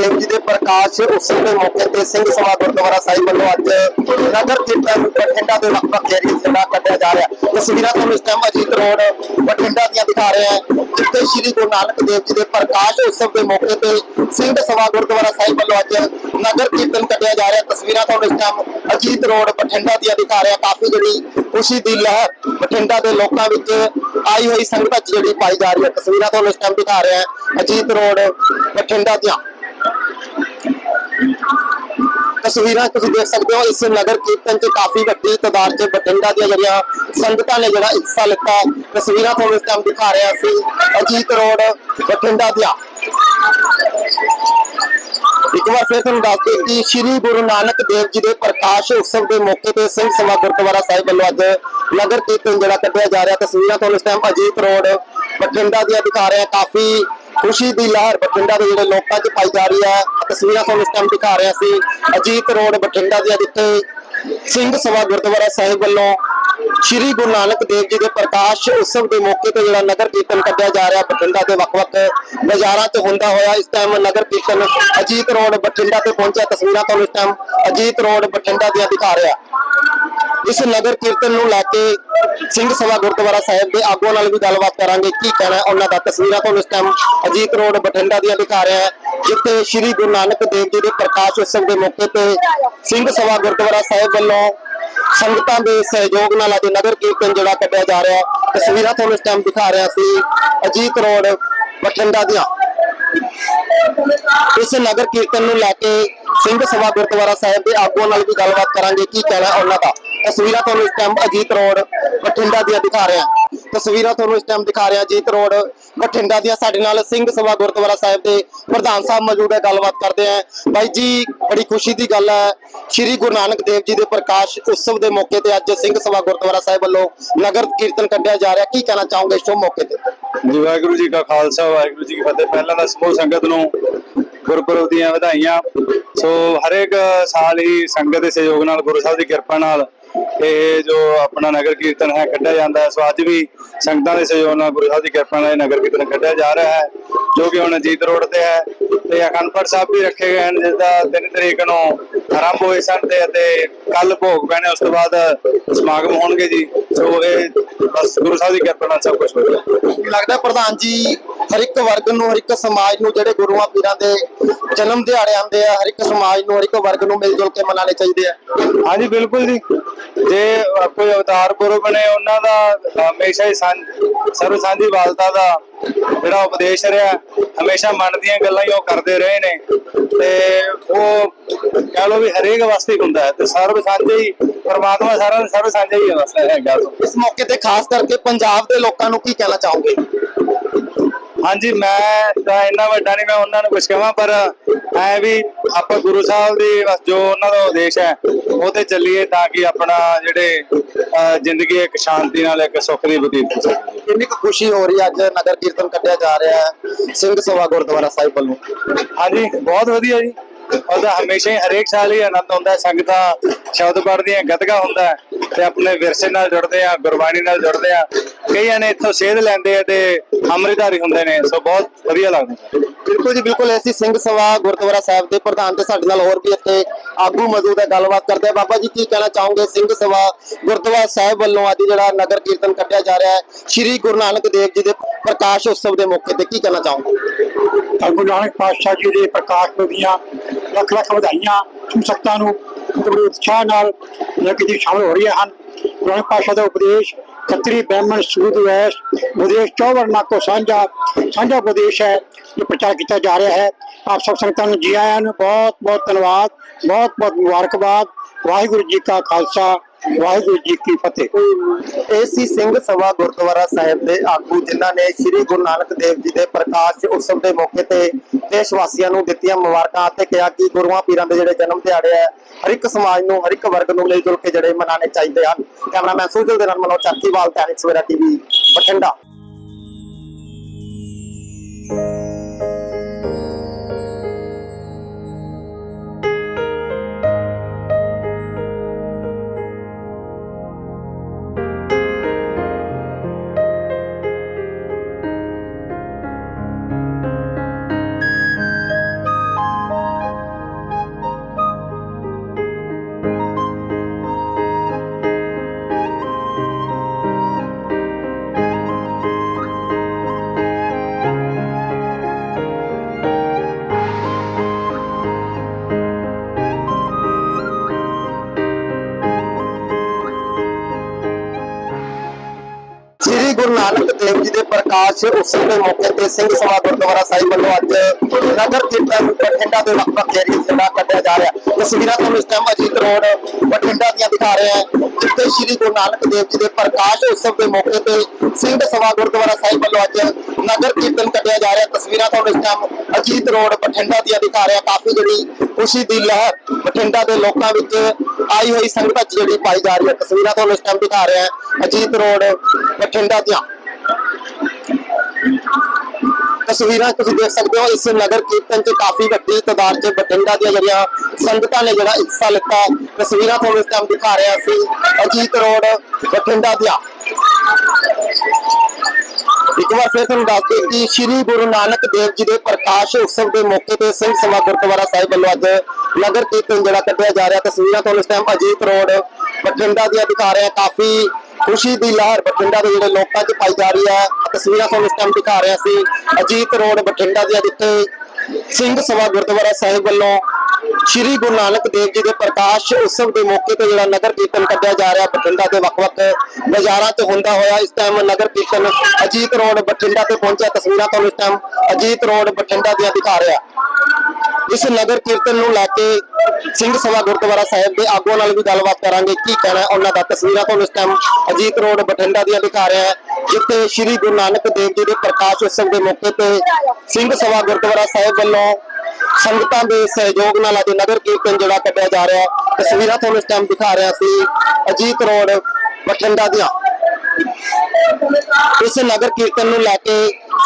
ਦੇਵ ਜੀ ਦੇ ਪ੍ਰਕਾਸ਼ ਉਤਸਵ ਦੇ ਮੌਕੇ ਤੇ ਸਿੰਘ ਸਭਾ ਗੁਰਦੁਆਰਾ ਸਾਹਿਬ ਵੱਲੋਂ ਅੱਜ ਨਗਰ ਕੀਰਤਨ ਬਠਿੰਡਾ ਦੇ ਵੱਖ-ਵੱਖ ਏਰੀਆ ਜਿਹੜਾ ਕੱਢਿਆ ਜਾ ਰਿਹਾ। ਤਸਵੀਰਾਂ ਤੁਹਾਨੂੰ ਇਸ ਟਾਈਮ ਅਜੀਤ ਰੋਡ, ਬਠਿੰਡਾ ਦੀਆਂ ਦਿਖਾ ਰਹੇ ਹਾਂ। ਜਿੱਥੇ ਸ੍ਰੀ ਗੁਰੂ ਨਾਨਕ ਦੇਵ ਜੀ ਦੇ ਪ੍ਰਕਾਸ਼ ਉਤਸਵ ਦੇ ਮੌਕੇ ਤੇ ਸਿੰਘ ਸਭਾ ਗੁਰਦੁਆਰਾ ਸਾਹਿਬ ਵੱਲੋਂ ਅੱਜ ਨਗਰ ਕੀਰਤਨ ਕੱਢਿਆ ਜਾ ਰਿਹਾ। ਤਸਵੀਰਾਂ ਤੁਹਾਨੂੰ ਇਸ ਟਾਈਮ ਅਜੀਤ ਰੋਡ, ਬਠਿੰਡਾ ਦੀਆਂ ਦਿਖਾ ਰਿਹਾ ਕਾਫੀ ਜਿਹੜੀ ਖੁਸ਼ੀ ਦੀ ਲਹਿਰ ਬਠਿੰਡਾ ਦੇ ਲੋਕਾਂ ਵਿੱਚ ਆਈ ਹੋਈ ਸੰਗਤ 'ਚ ਜਿਹੜੀ ਪਾਈ ਜਾ ਰਹੀ ਹੈ। ਤਸਵੀਰਾਂ ਤੁਹਾਨੂੰ ਇਸ ਟਾਈਮ ਦਿਖਾ ਰਿਹਾ ਅਜੀਤ ਰੋਡ, ਬਠਿੰਡਾ ਦੀਆਂ। ਤਸਵੀਰਾਂ ਤੁਸੀਂ ਦੇਖ ਸਕਦੇ ਹੋ, ਇਸ ਨਗਰ ਕੀਰਤਨ 'ਚ ਕਾਫੀ ਵੱਡੀ ਤਾਦਾਦ 'ਚ ਬਠਿੰਡਾ ਦੀਆਂ ਜਿਹੜੀਆਂ ਸੰਗਤਾਂ ਨੇ ਜਿਹੜਾ ਹਿੱਸਾ ਲਿੱਤਾ, ਤਸਵੀਰਾਂ ਤੁਹਾਨੂੰ ਇਸ ਟਾਈਮ ਦਿਖਾ ਰਿਹਾ ਸੀ, ਅਜੀਤ ਰੋਡ, ਬਠਿੰਡਾ ਦੀਆਂ। ਇੱਕ ਵਾਰ ਫਿਰ ਤੁਹਾਨੂੰ ਦੱਸ ਦਈਏ ਕਿ ਸ੍ਰੀ ਗੁਰੂ ਨਾਨਕ ਦੇਵ ਜੀ ਦੇ ਪ੍ਰਕਾਸ਼ ਉਤਸਵ ਦੇ ਮੌਕੇ ਤੇ ਸਿੰਘ ਸਭਾ ਗੁਰਦੁਆਰਾ ਸਾਹਿਬ ਵੱਲੋਂ ਅੱਜ ਨਗਰ ਕੀਰਤਨ ਜਿਹੜਾ ਕੱਢਿਆ ਜਾ ਰਿਹਾ। ਤਸਵੀਰਾਂ ਤੁਹਾਨੂੰ ਇਸ ਟਾਈਮ ਅਜੀਤ ਰੋਡ, ਬਠਿੰਡਾ ਦੀਆਂ ਦਿਖਾ ਰਿਹਾ। ਕਾਫੀ ਖੁਸ਼ੀ ਦੀ ਲਹਿਰ ਬਠਿੰਡਾ ਦੇ ਜਿਹੜੇ ਲੋਕਾਂ 'ਚ ਪਾਈ ਜਾ ਰਹੀ ਹੈ। ਤਸਵੀਰਾਂ ਤੁਹਾਨੂੰ ਇਸ ਟਾਈਮ ਦਿਖਾ ਰਿਹਾ ਸੀ। ਅਜੀਤ ਰੋਡ ਬਠਿੰਡਾ ਦੀਆਂ ਜਿੱਥੇ ਸਿੰਘ ਸਭਾ ਗੁਰਦੁਆਰਾ ਸਾਹਿਬ ਵੱਲੋਂ ਸ੍ਰੀ ਗੁਰੂ ਨਾਨਕ ਦੇਵ ਜੀ ਦੇ ਪ੍ਰਕਾਸ਼ ਉਤਸਵ ਦੇ ਮੌਕੇ ਤੇ ਜਿਹੜਾ ਨਗਰ ਕੀਰਤਨ ਕੱਢਿਆ ਜਾ ਰਿਹਾ, ਬਠਿੰਡਾ ਦੇ ਵੱਖ-ਵੱਖ ਬਾਜ਼ਾਰਾਂ 'ਚ ਹੁੰਦਾ ਹੋਇਆ। ਇਸ ਟਾਈਮ ਨਗਰ ਕੀਰਤਨ ਅਜੀਤ ਰੋਡ ਬਠਿੰਡਾ ਤੇ ਪਹੁੰਚਿਆ। ਤਸਵੀਰਾਂ ਤੁਹਾਨੂੰ ਇਸ ਟਾਈਮ ਅਜੀਤ ਰੋਡ ਬਠਿੰਡਾ ਦੀਆਂ ਦਿਖਾ ਰਿਹਾ। ਇਸ ਨਗਰ ਕੀਰਤਨ ਨੂੰ ਲੈ ਕੇ ਸਿੰਘ ਸਭਾ ਗੁਰਦੁਆਰਾ ਸਾਹਿਬ ਦੇ ਆਗੂਆਂ ਨਾਲ ਵੀ ਗੱਲਬਾਤ ਕਰਾਂਗੇ। ਕੀ ਕਹਿਣਾ ਉਹਨਾਂ ਦਾ? ਤਸਵੀਰਾਂ ਤੁਹਾਨੂੰ ਇਸ ਟਾਈਮ ਅਜੀਤ ਰੋਡ ਬਠਿੰਡਾ ਦੀਆਂ ਦਿਖਾ ਰਿਹਾ ਹੈ, ਜਿੱਥੇ ਸ੍ਰੀ ਗੁਰੂ ਨਾਨਕ ਦੇਵ ਜੀ ਦੇ ਪ੍ਰਕਾਸ਼ ਉਤਸਵ ਦੇ ਮੌਕੇ ਤੇ ਸਿੰਘ ਸਭਾ ਗੁਰਦੁਆਰਾ ਸਾਹਿਬ ਵੱਲੋਂ ਸੰਗਤਾਂ ਦੇ ਸਹਿਯੋਗ ਨਾਲ ਅੱਜ ਨਗਰ ਕੀਰਤਨ ਜਿਹੜਾ ਕੱਢਿਆ ਜਾ ਰਿਹਾ। ਤਸਵੀਰਾਂ ਤੁਹਾਨੂੰ ਇਸ ਟਾਈਮ ਦਿਖਾ ਰਿਹਾ ਸੀ ਅਜੀਤ ਰੋਡ ਬਠਿੰਡਾ ਦੀਆਂ। ਇਸ ਨਗਰ ਕੀਰਤਨ ਨੂੰ ਲੈ ਕੇ ਸਿੰਘ ਸਭਾ ਗੁਰਦੁਆਰਾ ਸਾਹਿਬ ਦੇ ਆਗੂਆਂ ਨਾਲ ਵੀ ਗੱਲਬਾਤ ਕਰਾਂਗੇ। ਕੀ ਕਹਿਣਾ ਉਹਨਾਂ ਦਾ? ਤਸਵੀਰਾਂ ਤੁਹਾਨੂੰ ਇਸ ਟਾਈਮ ਅਜੀਤ ਰੋਡ ਬਠਿੰਡਾ ਦੀਆਂ ਦਿਖਾ ਰਿਹਾ। ਤਸਵੀਰਾਂ ਤੁਹਾਨੂੰ ਇਸ ਟਾਈਮ ਦਿਖਾ ਰਿਹਾ ਅਜੀਤ ਰੋਡ ਬਠਿੰਡਾ ਦੀਆਂ। ਸਾਡੇ ਨਾਲ ਸਿੰਘ ਸਭਾ ਗੁਰਦੁਆਰਾ ਸਾਹਿਬ ਦੇ ਪ੍ਰਧਾਨ ਸਾਹਿਬ ਮੌਜੂਦ ਹੈ। ਗੱਲਬਾਤ ਕਰਦੇ ਆ ਬਾਈ ਜੀ, ਬੜੀ ਖੁਸ਼ੀ ਦੀ ਗੱਲ ਹੈ। ਸ੍ਰੀ ਗੁਰੂ ਨਾਨਕ ਦੇਵ ਜੀ ਦੇ ਪ੍ਰਕਾਸ਼ ਉਤਸਵ ਦੇ ਮੌਕੇ ਤੇ ਅੱਜ ਸਿੰਘ ਸਭਾ ਗੁਰਦੁਆਰਾ ਸਾਹਿਬ ਵੱਲੋਂ ਨਗਰ ਕੀਰਤਨ ਕੱਢਿਆ ਜਾ ਰਿਹਾ। ਕੀ ਕਹਿਣਾ ਚਾਹੋਗੇ ਇਸ ਮੌਕੇ ਤੇ? ਜੀ, ਵਾਹਿਗੁਰੂ ਜੀ ਕਾ ਖਾਲਸਾ, ਵਾਹਿਗੁਰੂ ਜੀ ਕੀ ਫਤਿਹ। ਪਹਿਲਾਂ ਤਾਂ ਸਮੂਹ ਸੰਗਤ ਨੂੰ ਗੁਰਪੁਰਬ ਦੀਆਂ ਵਧਾਈਆਂ। ਸੋ ਹਰੇਕ ਸਾਲ ਹੀ ਸੰਗਤ ਦੇ ਸਹਿਯੋਗ ਨਾਲ, ਗੁਰੂ ਸਾਹਿਬ ਦੀ ਕਿਰਪਾ ਨਾਲ ਇਹ ਜੋ ਆਪਣਾ ਨਗਰ ਕੀਰਤਨ ਹੈ, ਕੱਢਿਆ ਜਾਂਦਾ ਹੈ। ਸੋ ਅੱਜ ਵੀ ਸੰਗਤਾਂ ਦੇ ਸਹਿਯੋਗ ਨਾਲ ਗੁਰੂ ਸਾਹਿਬ ਦੀ ਕਿਰਪਾ ਨਾਲ ਇਹ ਨਗਰ ਕੀਰਤਨ ਕੱਢਿਆ ਜਾ ਰਿਹਾ ਹੈ, ਜੋ ਕਿ ਹੁਣ ਅਜੀਤ ਰੋਡ ਤੇ ਹੈ ਤੇ ਅਖੰਡਪੁਰ ਸਾਹਿਬ ਵੀ ਰੱਖੇ ਗਏ ਹਨ, ਜਿਸ ਦਾ 3 ਤਰੀਕ ਨੂੰ ਆਰੰਭ ਹੋਏ ਸਨ ਤੇ ਅਤੇ ਕੱਲ ਭੋਗ ਪੈਣੇ, ਉਸ ਤੋਂ ਬਾਅਦ ਸਮਾਗਮ ਹੋਣਗੇ ਜੀ। ਸੋ ਇਹ ਬਸ ਗੁਰੂ ਸਾਹਿਬ ਦੀ ਕਿਰਪਾ ਨਾਲ ਸਭ ਕੁਝ ਹੋ ਗਿਆ। ਲੱਗਦਾ ਪ੍ਰਧਾਨ ਜੀ ਹਰ ਇੱਕ ਵਰਗ ਨੂੰ ਹਰ ਇੱਕ ਸਮਾਜ ਨੂੰ ਜਿਹੜੇ ਗੁਰੂਆਂ ਪੀਰਾਂ ਦੇ ਜਨਮ ਦਿਹਾੜੇ ਆਉਂਦੇ ਆ ਹਰ ਇੱਕ ਸਮਾਜ ਨੂੰ ਹਰ ਇੱਕ ਵਰਗ ਨੂੰ ਮਿਲ ਜੁਲ ਕੇ ਮਨਾਉਣੇ ਚਾਹੀਦੇ ਆ। ਹਾਂਜੀ ਬਿਲਕੁਲ ਜੀ। ਜੇ ਕੋਈ ਅਵਤਾਰ ਪੁਰਬ ਨੇ ਉਹਨਾਂ ਦਾ ਹਮੇਸ਼ਾ ਹੀ ਸਰਵ ਸਾਂਝੀ ਵਾਲਤਾ ਦਾ ਜਿਹੜਾ ਉਪਦੇਸ਼ ਰਿਹਾ ਹਮੇਸ਼ਾ ਮਨ ਦੀਆਂ ਗੱਲਾਂ ਹੀ ਉਹ ਕਰਦੇ ਰਹੇ ਨੇ। ਤੇ ਉਹ ਕਹ ਲੋ ਵੀ ਹਰੇਕ ਵਾਸਤੇ ਹੁੰਦਾ ਹੈ ਤੇ ਸਰਵ ਸਾਂਝੇ ਹੀ ਪਰਮਾਤਮਾ ਸਾਰਾ ਸਰਵ ਸਾਂਝਾ ਹੀ ਵਾਸਤੇ ਹੈਗਾ ਇਸ ਮੌਕੇ ਤੇ ਖਾਸ ਕਰਕੇ ਪੰਜਾਬ ਦੇ ਲੋਕਾਂ ਨੂੰ ਕੀ ਕਹਿਣਾ ਚਾਹੋਗੇ? ਹਾਂਜੀ ਮੈਂ ਤਾਂ ਇੰਨਾ ਵੱਡਾ ਨਹੀਂ ਮੈਂ ਉਹਨਾਂ ਨੂੰ ਕੁਝ ਕਹਾਂ ਪਰ ਐ ਵੀ ਆਪਾਂ ਗੁਰੂ ਸਾਹਿਬ ਦੀ ਬਸ ਜੋ ਉਹਨਾਂ ਦਾ ਉਦੇਸ਼ ਹੈ ਉਹ ਤੇ ਚੱਲੀਏ ਤਾਂ ਕਿ ਆਪਣਾ ਜਿਹੜੇ ਜ਼ਿੰਦਗੀ ਇੱਕ ਸ਼ਾਂਤੀ ਨਾਲ ਇੱਕ ਸੁੱਖ ਦੀ ਬਤੀਤ ਹੋ ਸਕੇ। ਕਿੰਨੀ ਕੁ ਖੁਸ਼ੀ ਹੋ ਰਹੀ ਅੱਜ ਨਗਰ ਕੀਰਤਨ ਕੱਢਿਆ ਜਾ ਰਿਹਾ ਹੈ ਸਿੰਘ ਸਭਾ ਗੁਰਦੁਆਰਾ ਸਾਹਿਬ ਵੱਲੋਂ? ਹਾਂਜੀ ਬਹੁਤ ਵਧੀਆ ਜੀ। ਉਹਦਾ ਹਮੇਸ਼ਾ ਹੀ ਹਰੇਕ ਸਾਲ ਹੀ ਆਨੰਦ ਹੈ ਸੰਗਤਾਂ ਸ਼ਬਦ ਪੜ੍ਹਦੀਆਂ ਗਤਕਾ ਹੁੰਦਾ ਹੈ ਤੇ ਆਪਣੇ ਵਿਰਸੇ ਨਾਲ ਜੁੜਦੇ ਆ ਗੁਰਬਾਣੀ ਨਾਲ ਜੁੜਦੇ ਆ। ਕਈਆਂ ਨੇ ਇੱਥੋਂ ਸੇਧ ਲੈਂਦੇ ਆ ਤੇ ਅੰਮ੍ਰਿਤਧਾਰੀ ਹੁੰਦੇ ਨੇ ਸੋ ਬਹੁਤ ਵਧੀਆ ਲੱਗਦਾ ਬਿਲਕੁਲ ਜੀ ਬਿਲਕੁਲ ਐਸੀ ਸਿੰਘ ਸਭਾ ਗੁਰਦੁਆਰਾ ਸਾਹਿਬ ਦੇ ਪ੍ਰਧਾਨ ਤੇ ਸਾਡੇ ਨਾਲ ਹੋਰ ਵੀ ਇੱਥੇ ਆਗੂ ਮੌਜੂਦ ਹੈ ਗੱਲਬਾਤ ਕਰਦੇ ਆ। ਬਾਬਾ ਜੀ ਕੀ ਕਹਿਣਾ ਚਾਹੋਗੇ ਸਿੰਘ ਸਭਾ ਗੁਰਦੁਆਰਾ ਸਾਹਿਬ ਵੱਲੋਂ ਅੱਜ ਜਿਹੜਾ ਨਗਰ ਕੀਰਤਨ ਕੱਢਿਆ ਜਾ ਰਿਹਾ ਹੈ ਸ੍ਰੀ ਗੁਰੂ ਨਾਨਕ ਦੇਵ ਜੀ ਦੇ ਪ੍ਰਕਾਸ਼ ਉਤਸਵ ਦੇ ਮੌਕੇ ਤੇ ਕੀ ਕਹਿਣਾ ਚਾਹੋਗੇ? ਗੁਰੂ ਨਾਨਕ ਪਾਤਸ਼ਾਹ ਜੀ ਦੇ ਪ੍ਰਕਾਸ਼ ਪੁਰਬ ਦੀਆਂ ਲੱਖ ਲੱਖ ਵਧਾਈਆਂ ਸੰਸਕਤਾਂ ਨੂੰ ਬੜੇ ਉਤਸ਼ਾਹ ਨਾਲ ਲੱਗ ਜੀ ਸ਼ਾਮਲ ਹੋ ਰਹੀਆਂ ਹਨ। ਗੁਰੂ ਨਾਨਕ ਦਾ ਉਪਦੇਸ਼ ਖੱਤਰੀ, ਬ੍ਰਾਹਮਣ, ਸੂਦ, ਵੈਸ ਉਪਦੇਸ਼ ਚੌਵਰਨਾ ਕੋ ਸਾਂਝਾ ਸਾਂਝਾ ਉਪਦੇਸ਼ ਹੈ, ਜੋ ਪ੍ਰਚਾਰ ਕੀਤਾ ਜਾ ਰਿਹਾ ਹੈ। ਆਪ ਸਭ ਸੰਗਤਾਂ ਨੂੰ ਜੀ ਆਇਆਂ ਨੂੰ ਬਹੁਤ ਬਹੁਤ ਧੰਨਵਾਦ ਬਹੁਤ ਬਹੁਤ ਮੁਬਾਰਕਬਾਦ। ਵਾਹਿਗੁਰੂ ਜੀ ਕਾ ਖਾਲਸਾ, ਵਾਹਿਗੁਰੂ ਜੀ ਕੀ ਫਤਿਹ। ਏਸੀ ਸਿੰਘ ਸਭਾ ਗੁਰਦੁਆਰਾ ਸਾਹਿਬ ਦੇ ਆਗੂ, ਜਿਨ੍ਹਾਂ ਨੇ ਸ੍ਰੀ ਗੁਰੂ ਨਾਨਕ ਦੇਵ ਜੀ ਦੇ ਪ੍ਰਕਾਸ਼ ਉਤਸਵ ਦੇ ਮੌਕੇ ਤੇ ਦੇਸ਼ ਵਾਸੀਆਂ ਨੂੰ ਦਿੱਤੀਆਂ ਮੁਬਾਰਕਾਂ ਅਤੇ ਕਿਹਾ ਕਿ ਗੁਰੂਆਂ ਪੀਰਾਂ ਦੇ ਜਿਹੜੇ ਜਨਮ ਦਿਹਾੜੇ ਆ ਹਰ ਇੱਕ ਸਮਾਜ ਨੂੰ, ਹਰ ਇੱਕ ਵਰਗ ਨੂੰ ਮਿਲ ਜੁਲ ਕੇ ਜਿਹੜੇ ਮਨਾਉਣੇ ਚਾਹੀਦੇ ਹਨ। ਕੈਮਰਾਮੈਨ ਸੁਜਲ ਦੇ ਨਾਲ ਮਨੋਜ ਚਾਕੀਵਾਲ ਟੈਨਿਕ ਸਵੇਰਾ ਟੀਵੀ, ਬਠਿੰਡਾ। ਪ੍ਰਕਾਸ਼ ਉਤਸਵ ਦੇ ਮੌਕੇ ਤੇ ਸਿੰਘ ਸਭਾ ਗੁਰਦੁਆਰਾ ਸਾਹਿਬ ਵੱਲੋਂ ਅੱਜ ਨਗਰ ਕੀਰਤਨ ਬਠਿੰਡਾ ਦੇ ਵੱਖ-ਵੱਖ ਏਰੀਏ ਜਿਹੜਾ ਕੱਢਿਆ ਜਾ ਰਿਹਾ। ਤਸਵੀਰਾਂ ਤੁਹਾਨੂੰ ਇਸ ਟਾਈਮ ਅਜੀਤ ਰੋਡ ਬਠਿੰਡਾ ਦੀਆਂ ਦਿਖਾ ਰਹੇ ਹਾਂ, ਜਿੱਥੇ ਸ੍ਰੀ ਗੁਰੂ ਨਾਨਕ ਦੇਵ ਜੀ ਦੇ ਪ੍ਰਕਾਸ਼ ਉਤਸਵ ਦੇ ਮੌਕੇ ਤੇ ਸਿੰਘ ਸਭਾ ਗੁਰਦੁਆਰਾ ਸਾਹਿਬ ਵੱਲੋਂ ਅੱਜ ਨਗਰ ਕੀਰਤਨ ਕੱਢਿਆ ਜਾ ਰਿਹਾ। ਤਸਵੀਰਾਂ ਤੁਹਾਨੂੰ ਇਸ ਟਾਈਮ ਅਜੀਤ ਰੋਡ ਬਠਿੰਡਾ ਦੀਆਂ ਦਿਖਾ ਰਿਹਾ ਕਾਫੀ ਜਿਹੜੀ ਖੁਸ਼ੀ ਦੀ ਲਹਿਰ ਬਠਿੰਡਾ ਦੇ ਲੋਕਾਂ ਵਿੱਚ ਆਈ ਹੋਈ ਸੰਗਤ 'ਚ ਜਿਹੜੀ ਪਾਈ ਜਾ ਰਹੀ ਹੈ। ਤਸਵੀਰਾਂ ਤੁਹਾਨੂੰ ਇਸ ਟਾਈਮ ਦਿਖਾ ਰਿਹਾ ਅਜੀਤ ਰੋਡ ਬਠਿੰਡਾ ਦੀਆਂ। ਤਸਵੀਰਾਂ ਤੁਸੀਂ ਦੇਖ ਸਕਦੇ ਹੋ, ਇਸ ਨਗਰ ਕੀਰਤਨ 'ਚ ਕਾਫੀ ਵੱਡੀ ਤਾਦਾਦ 'ਚ ਬਠਿੰਡਾ ਦੀਆਂ ਜਿਹੜੀਆਂ ਸੰਗਤਾਂ ਨੇ ਜਿਹੜਾ ਹਿੱਸਾ ਲਿੱਤਾ, ਤਸਵੀਰਾਂ ਤੁਹਾਨੂੰ ਇਸ ਟਾਈਮ ਦਿਖਾ ਰਿਹਾ ਸੀ ਅਜੀਤ ਰੋਡ ਬਠਿੰਡਾ ਦੀਆਂ। ਇੱਕ ਵਾਰ ਫਿਰ ਤੁਹਾਨੂੰ ਦੱਸ ਦਈਏ ਕਿ ਸ੍ਰੀ ਗੁਰੂ ਨਾਨਕ ਦੇਵ ਜੀ ਦੇ ਪ੍ਰਕਾਸ਼ ਉਤਸਵ ਦੇ ਮੌਕੇ ਤੇ ਸਿੰਘ ਸਭਾ ਗੁਰਦੁਆਰਾ ਸਾਹਿਬ ਵੱਲੋਂ ਅੱਜ ਨਗਰ ਕੀਰਤਨ ਜਿਹੜਾ ਕੱਢਿਆ ਜਾ ਰਿਹਾ। ਤਸਵੀਰਾਂ ਤੁਹਾਨੂੰ ਇਸ ਟਾਈਮ ਅਜੀਤ ਰੋਡ ਬਠਿੰਡਾ ਦੀਆਂ ਦਿਖਾ ਰਹੇ ਹਾਂ। ਕਾਫੀ ਖੁਸ਼ੀ ਦੀ ਲਹਿਰ ਬਠਿੰਡਾ ਦੇ ਜਿਹੜੇ ਲੋਕਾਂ 'ਚ ਪਾਈ ਜਾ ਰਹੀ ਹੈ ਤਸਵੀਰਾਂ ਤੁਹਾਨੂੰ ਇਸ ਟਾਈਮ ਦਿਖਾ ਰਿਹਾ ਸੀ। ਅਜੀਤ ਰੋਡ ਬਠਿੰਡਾ ਦੀਆਂ ਜਿੱਥੇ ਸਿੰਘ ਸਭਾ ਗੁਰਦੁਆਰਾ ਸਾਹਿਬ ਵੱਲੋਂ ਸ੍ਰੀ ਗੁਰੂ ਨਾਨਕ ਦੇਵ ਜੀ ਦੇ ਪ੍ਰਕਾਸ਼ ਉਤਸਵ ਦੇ ਮੌਕੇ ਤੇ ਜਿਹੜਾ ਨਗਰ ਕੀਰਤਨ ਕੱਢਿਆ ਜਾ ਰਿਹਾ, ਬਠਿੰਡਾ ਦੇ ਵੱਖ-ਵੱਖ ਬਾਜ਼ਾਰਾਂ 'ਚ ਹੁੰਦਾ ਹੋਇਆ, ਇਸ ਟਾਈਮ ਨਗਰ ਕੀਰਤਨ ਅਜੀਤ ਰੋਡ ਬਠਿੰਡਾ ਤੇ ਪਹੁੰਚਿਆ, ਤਸਵੀਰਾਂ ਤੁਹਾਨੂੰ ਇਸ ਟਾਈਮ ਅਜੀਤ ਰੋਡ ਬਠਿੰਡਾ ਦੀਆਂ ਦਿਖਾ ਰਿਹਾ। ਇਸ ਨਗਰ ਕੀਰਤਨ ਨੂੰ ਲੈ ਕੇ ਸਿੰਘ ਸਭਾ ਗੁਰਦੁਆਰਾ ਸਾਹਿਬ ਦੇ ਆਗੂਆਂ ਨਾਲ ਵੀ ਗੱਲਬਾਤ ਕਰਾਂਗੇ, ਕੀ ਕਹਿਣਾ ਉਹਨਾਂ ਦਾ, ਤਸਵੀਰਾਂ ਤੁਹਾਨੂੰ ਇਸ ਟਾਈਮ ਅਜੀਤ ਰੋਡ ਬਠਿੰਡਾ ਦੀਆਂ ਦਿਖਾ ਰਿਹਾ ਹੈ, ਜਿੱਥੇ ਸ੍ਰੀ ਗੁਰੂ ਨਾਨਕ ਦੇਵ ਜੀ ਦੇ ਪ੍ਰਕਾਸ਼ ਉਤਸਵ ਦੇ ਮੌਕੇ ਤੇ ਸਿੰਘ ਸਭਾ ਗੁਰਦੁਆਰਾ ਸਾਹਿਬ ਵੱਲੋਂ ਸੰਗਤਾਂ ਦੇ ਸਹਿਯੋਗ ਨਾਲ ਅੱਜ ਨਗਰ ਕੀਰਤਨ ਜਿਹੜਾ ਕੱਢਿਆ ਜਾ ਰਿਹਾ। ਤਸਵੀਰਾਂ ਤੁਹਾਨੂੰ ਇਸ ਟਾਈਮ ਦਿਖਾ ਰਿਹਾ ਸੀ ਅਜੀਤ ਰੋਡ, ਬਠਿੰਡਾ ਦੀਆਂ। ਇਸ ਨਗਰ ਕੀਰਤਨ ਨੂੰ ਲੈ ਕੇ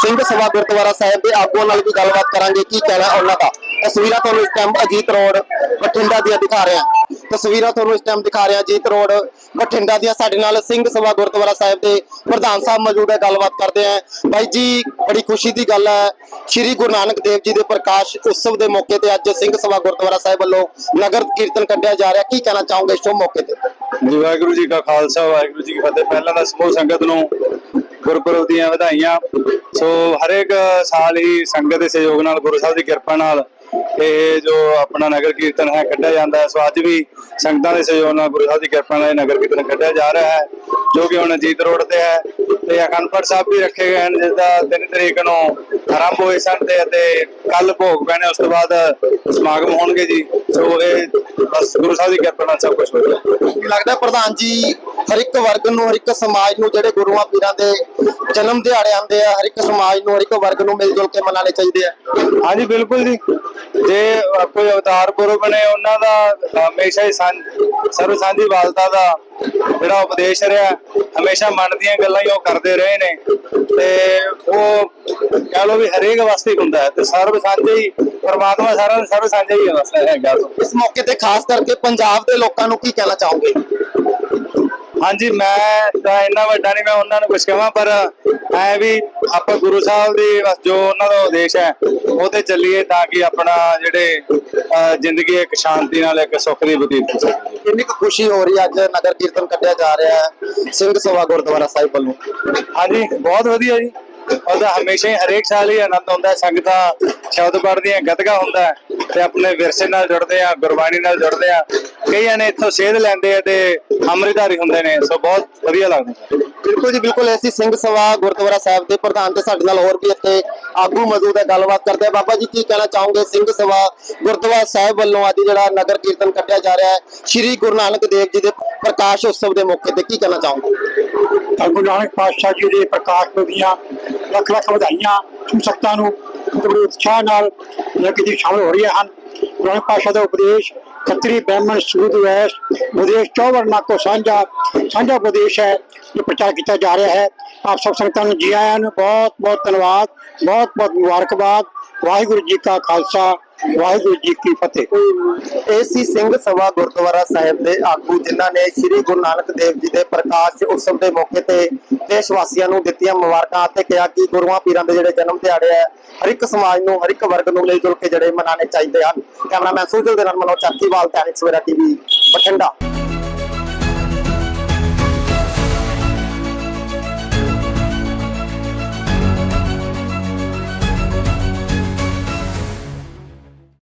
ਸਿੰਘ ਸਭਾ ਗੁਰਦੁਆਰਾ ਸਾਹਿਬ ਦੇ ਆਗੂਆਂ ਨਾਲ ਵੀ ਗੱਲਬਾਤ ਕਰਾਂਗੇ। ਕੀ ਕਹਿਣਾ ਉਹਨਾਂ ਦਾ? ਤਸਵੀਰਾਂ ਤੁਹਾਨੂੰ ਇਸ ਟਾਈਮ ਅਜੀਤ ਰੋਡ, ਬਠਿੰਡਾ ਦੀਆਂ ਦਿਖਾ ਰਿਹਾ ਤਸਵੀਰਾਂ ਤੁਹਾਨੂੰ ਇਸ ਟਾਈਮ ਦਿਖਾ ਰਿਹਾ ਅਜੀਤ ਰੋਡ ਬਠਿੰਡਾ ਦੀਆਂ। ਸਾਡੇ ਨਾਲ ਸਿੰਘ ਸਭਾ ਗੁਰਦੁਆਰਾ ਸਾਹਿਬ ਦੇ ਪ੍ਰਧਾਨ ਸਾਹਿਬ ਮੌਜੂਦ ਹੈ। ਗੱਲਬਾਤ ਕਰਦੇ ਆਂ ਬਾਈ ਜੀ, ਬੜੀ ਖੁਸ਼ੀ ਦੀ ਗੱਲ ਹੈ। ਸ੍ਰੀ ਗੁਰੂ ਨਾਨਕ ਦੇਵ ਜੀ ਦੇ ਪ੍ਰਕਾਸ਼ ਉਤਸਵ ਦੇ ਮੌਕੇ ਤੇ ਅੱਜ ਸਿੰਘ ਸਭਾ ਗੁਰਦੁਆਰਾ ਸਾਹਿਬ ਵੱਲੋਂ ਨਗਰ ਕੀਰਤਨ ਕੱਢਿਆ ਜਾ ਰਿਹਾ। ਕੀ ਕਹਿਣਾ ਚਾਹੋਗੇ ਇਸ ਮੌਕੇ ਤੇ? ਜੀ, ਵਾਹਿਗੁਰੂ ਜੀ ਕਾ ਖਾਲਸਾ, ਵਾਹਿਗੁਰੂ ਜੀ ਕੀ ਫਤਿਹ। ਪਹਿਲਾਂ ਤਾਂ ਸਮੂਹ ਸੰਗਤ ਨੂੰ ਗੁਰਪੁਰਬ ਦੀਆਂ ਵਧਾਈਆਂ। ਸੋ ਹਰੇਕ ਸਾਲ ਹੀ ਸੰਗਤ ਦੇ ਸਹਿਯੋਗ ਨਾਲ, ਗੁਰੂ ਸਾਹਿਬ ਦੀ ਕਿਰਪਾ ਨਾਲ ਇਹ ਜੋ ਆਪਣਾ ਨਗਰ ਕੀਰਤਨ ਹੈ ਕੱਢਿਆ ਜਾਂਦਾ ਹੈ। ਸੋ ਅੱਜ ਵੀ ਸੰਗਤਾਂ ਦੇ ਸਹਿਯੋਗ ਨਾਲ ਗੁਰੂ ਸਾਹਿਬ ਦੀ ਕਿਰਪਾ ਨਾਲ ਇਹ ਨਗਰ ਕੀਰਤਨ ਕੱਢਿਆ ਜਾ ਰਿਹਾ ਹੈ ਜੋ ਕਿ ਹੁਣ ਅਜੀਤ ਰੋਡ ਤੇ ਹੈ। ਤੇ ਅਖੰਡ ਪਾਠ ਸਾਹਿਬ ਵੀ ਰੱਖੇ ਗਏ ਹਨ ਜਿਸ ਦਾ 3 ਤਰੀਕ ਨੂੰ ਆਰੰਭ ਹੋਏ ਸਨ ਤੇ ਅਤੇ ਕੱਲ ਭੋਗ ਪੈਣੇ ਉਸ ਤੋਂ ਬਾਅਦ ਸਮਾਗਮ ਹੋਣਗੇ ਜੀ। ਸੋ ਇਹ ਬਸ ਗੁਰੂ ਸਾਹਿਬ ਦੀ ਕਿਰਪਾ ਨਾਲ ਸਭ ਕੁਝ ਹੋ ਰਿਹਾ ਕੀ ਲੱਗਦਾ ਪ੍ਰਧਾਨ ਜੀ ਹਰ ਇੱਕ ਵਰਗ ਨੂੰ ਹਰ ਇੱਕ ਸਮਾਜ ਨੂੰ ਜਿਹੜੇ ਗੁਰੂਆਂ ਪੀਰਾਂ ਦੇ ਜਨਮ ਦਿਹਾੜੇ ਆਉਂਦੇ ਆ ਹਰ ਇੱਕ ਸਮਾਜ ਨੂੰ ਹਰ ਇੱਕ ਵਰਗ ਨੂੰ ਮਿਲ ਜੁਲ ਕੇ ਮਨਾਉਣੇ ਚਾਹੀਦੇ ਆ? ਹਾਂਜੀ ਬਿਲਕੁਲ ਜੀ। ਜੇ ਕੋਈ ਅਵਤਾਰ ਪੁਰਬ ਨੇ ਉਹਨਾਂ ਦਾ ਹਮੇਸ਼ਾ ਹੀ ਸਰਵ ਸਾਂਝੀ ਵਾਲਤਾ ਦਾ ਜਿਹੜਾ ਉਪਦੇਸ਼ ਰਿਹਾ, ਹਮੇਸ਼ਾ ਮਨ ਦੀਆਂ ਗੱਲਾਂ ਹੀ ਉਹ ਕਰਦੇ ਰਹੇ ਨੇ। ਤੇ ਉਹ ਕਹ ਲੋ ਵੀ ਹਰੇਕ ਵਾਸਤੇ ਹੁੰਦਾ ਹੈ। ਤੇ ਸਰਵ ਸਾਂਝੇ ਹੀ, ਪਰਮਾਤਮਾ ਸਾਰਾ ਸਰਵ ਸਾਂਝਾ ਹੀ ਹੈ ਹੈਗਾ। ਇਸ ਮੌਕੇ ਤੇ ਖਾਸ ਕਰਕੇ ਪੰਜਾਬ ਦੇ ਲੋਕਾਂ ਨੂੰ ਕੀ ਕਹਿਣਾ ਚਾਹੋਗੇ? ਹਾਂਜੀ ਮੈਂ ਤਾਂ ਇੰਨਾ ਵੱਡਾ ਨਹੀਂ ਮੈਂ ਉਹਨਾਂ ਨੂੰ ਕੁਝ ਕਹਾਂ ਪਰ ਐ ਵੀ ਆਪਾਂ ਗੁਰੂ ਸਾਹਿਬ ਦੀ ਬਸ ਜੋ ਉਹਨਾਂ ਦਾ ਉਦੇਸ਼ ਹੈ ਉਹ ਤੇ ਚੱਲੀਏ ਤਾਂ ਕਿ ਆਪਣਾ ਜਿਹੜੇ ਜ਼ਿੰਦਗੀ ਇੱਕ ਸ਼ਾਂਤੀ ਨਾਲ ਇੱਕ ਸੁੱਖ ਦੀ ਬਤੀਤ ਹੋ ਸਕੇ। ਕਿੰਨੀ ਕੁ ਖੁਸ਼ੀ ਹੋ ਰਹੀ ਹੈ? ਅੱਜ ਨਗਰ ਕੀਰਤਨ ਕੱਢਿਆ ਜਾ ਰਿਹਾ ਹੈ ਸਿੰਘ ਸਭਾ ਗੁਰਦੁਆਰਾ ਸਾਹਿਬ ਵੱਲੋਂ। ਹਾਂਜੀ ਬਹੁਤ ਵਧੀਆ ਜੀ। ਉਹਦਾ ਹਮੇਸ਼ਾ ਹੀ ਹਰੇਕ ਸਾਲ ਹੀ ਆਨੰਦ ਹੁੰਦਾ ਹੈ ਸੰਗਤਾਂ ਸ਼ਬਦ ਪੜ੍ਹਦੀਆਂ ਗੱਤਕਾ ਹੁੰਦਾ ਹੈ ਤੇ ਆਪਣੇ ਵਿਰਸੇ ਨਾਲ ਜੁੜਦੇ ਆ ਗੁਰਬਾਣੀ ਨਾਲ ਜੁੜਦੇ ਆ। ਕਈਆਂ ਨੇ ਇੱਥੋਂ ਸੇਧ ਲੈਂਦੇ ਆ ਤੇ ਅੰਮ੍ਰਿਤਧਾਰੀ ਹੁੰਦੇ ਨੇ ਸੋ ਬਹੁਤ ਵਧੀਆ ਲੱਗਦਾ। ਬਿਲਕੁਲ ਜੀ ਬਿਲਕੁਲ ਐਸੀ ਸਿੰਘ ਸਭਾ ਗੁਰਦੁਆਰਾ ਸਾਹਿਬ ਦੇ ਪ੍ਰਧਾਨ ਤੇ ਸਾਡੇ ਨਾਲ ਹੋਰ ਵੀ ਇੱਥੇ ਆਗੂ ਮੌਜੂਦ ਹੈ ਗੱਲਬਾਤ ਕਰਦੇ ਆ। ਬਾਬਾ ਜੀ ਕੀ ਕਹਿਣਾ ਚਾਹੋਗੇ? ਸਿੰਘ ਸਭਾ ਗੁਰਦੁਆਰਾ ਸਾਹਿਬ ਵੱਲੋਂ ਅੱਜ ਜਿਹੜਾ ਨਗਰ ਕੀਰਤਨ ਕੱਢਿਆ ਜਾ ਰਿਹਾ ਹੈ ਸ੍ਰੀ ਗੁਰੂ ਨਾਨਕ ਦੇਵ ਜੀ ਦੇ ਪ੍ਰਕਾਸ਼ ਉਤਸਵ ਦੇ ਮੌਕੇ ਤੇ ਕੀ ਕਹਿਣਾ ਚਾਹੋਗੇ? ਤਾਂ ਗੁਰੂ ਨਾਨਕ ਪਾਤਸ਼ਾਹ ਜੀ ਦੇ ਪ੍ਰਕਾਸ਼ ਦੀਆਂ ਲੱਖ ਲੱਖ ਵਧਾਈਆਂ ਸੰਗਤਾਂ ਨੂੰ ਤੇ ਬੜੇ ਉਤਸ਼ਾਹ ਨਾਲ ਦੀ ਸ਼ਾਮਲ ਹੋ ਰਹੀਆਂ ਹਨ। ਗੁਰੂ ਨਾਨਕ ਪਾਤਸ਼ਾਹ ਦਾ ਉਪਦੇਸ਼ ਖੱਤਰੀ ਬ੍ਰਾਹਮਣ ਸੂਦ ਵੈਸ ਉਪਦੇਸ਼ ਚੌਵਰਨਾ ਕੋ ਸਾਂਝਾ ਸਾਂਝਾ ਵਿਦੇਸ਼ ਹੈ, ਜੋ ਪ੍ਰਚਾਰ ਕੀਤਾ ਜਾ ਰਿਹਾ ਹੈ। ਆਪ ਸਭ ਸੰਗਤਾਂ ਨੂੰ ਜੀ ਆਇਆਂ ਨੂੰ ਬਹੁਤ ਬਹੁਤ ਧੰਨਵਾਦ ਬਹੁਤ ਬਹੁਤ ਮੁਬਾਰਕਬਾਦ। ਵਾਹਿਗੁਰੂ ਜੀ ਕਾ ਖਾਲਸਾ ਵਾਹਿਗੁਰੂ ਜੀ ਕੀ ਫਤਿਹ। ਏਸੀ ਸਿੰਘ ਸਭਾ ਗੁਰਦੁਆਰਾ ਸਾਹਿਬ ਦੇ ਆਗੂ ਜਿਨ੍ਹਾਂ ਨੇ ਸ੍ਰੀ ਗੁਰੂ ਨਾਨਕ ਦੇਵ ਜੀ ਦੇ ਪ੍ਰਕਾਸ਼ ਉਤਸਵ ਦੇ ਮੌਕੇ ਤੇ ਦੇਸ਼ ਵਾਸੀਆਂ ਨੂੰ ਦਿੱਤੀਆਂ ਮੁਬਾਰਕਾਂ ਅਤੇ ਕਿਹਾ ਕਿ ਗੁਰੂਆਂ ਪੀਰਾਂ ਦੇ ਜਿਹੜੇ ਜਨਮ ਦਿਹਾੜੇ ਹੈ ਹਰ ਇੱਕ ਸਮਾਜ ਨੂੰ, ਹਰ ਇੱਕ ਵਰਗ ਨੂੰ ਮਿਲ ਜੁਲ ਕੇ ਜਿਹੜੇ ਮਨਾਉਣੇ ਚਾਹੀਦੇ ਹਨ। ਕੈਮਰਾਮੈਨ ਸੁਜਲ ਦੇ ਨਾਲ ਮਨੋਜ ਚਾਕੀਵਾਲ ਤੇ ਅਨਿਕ ਸਵੇਰਾ ਟੀਵੀ, ਬਠਿੰਡਾ।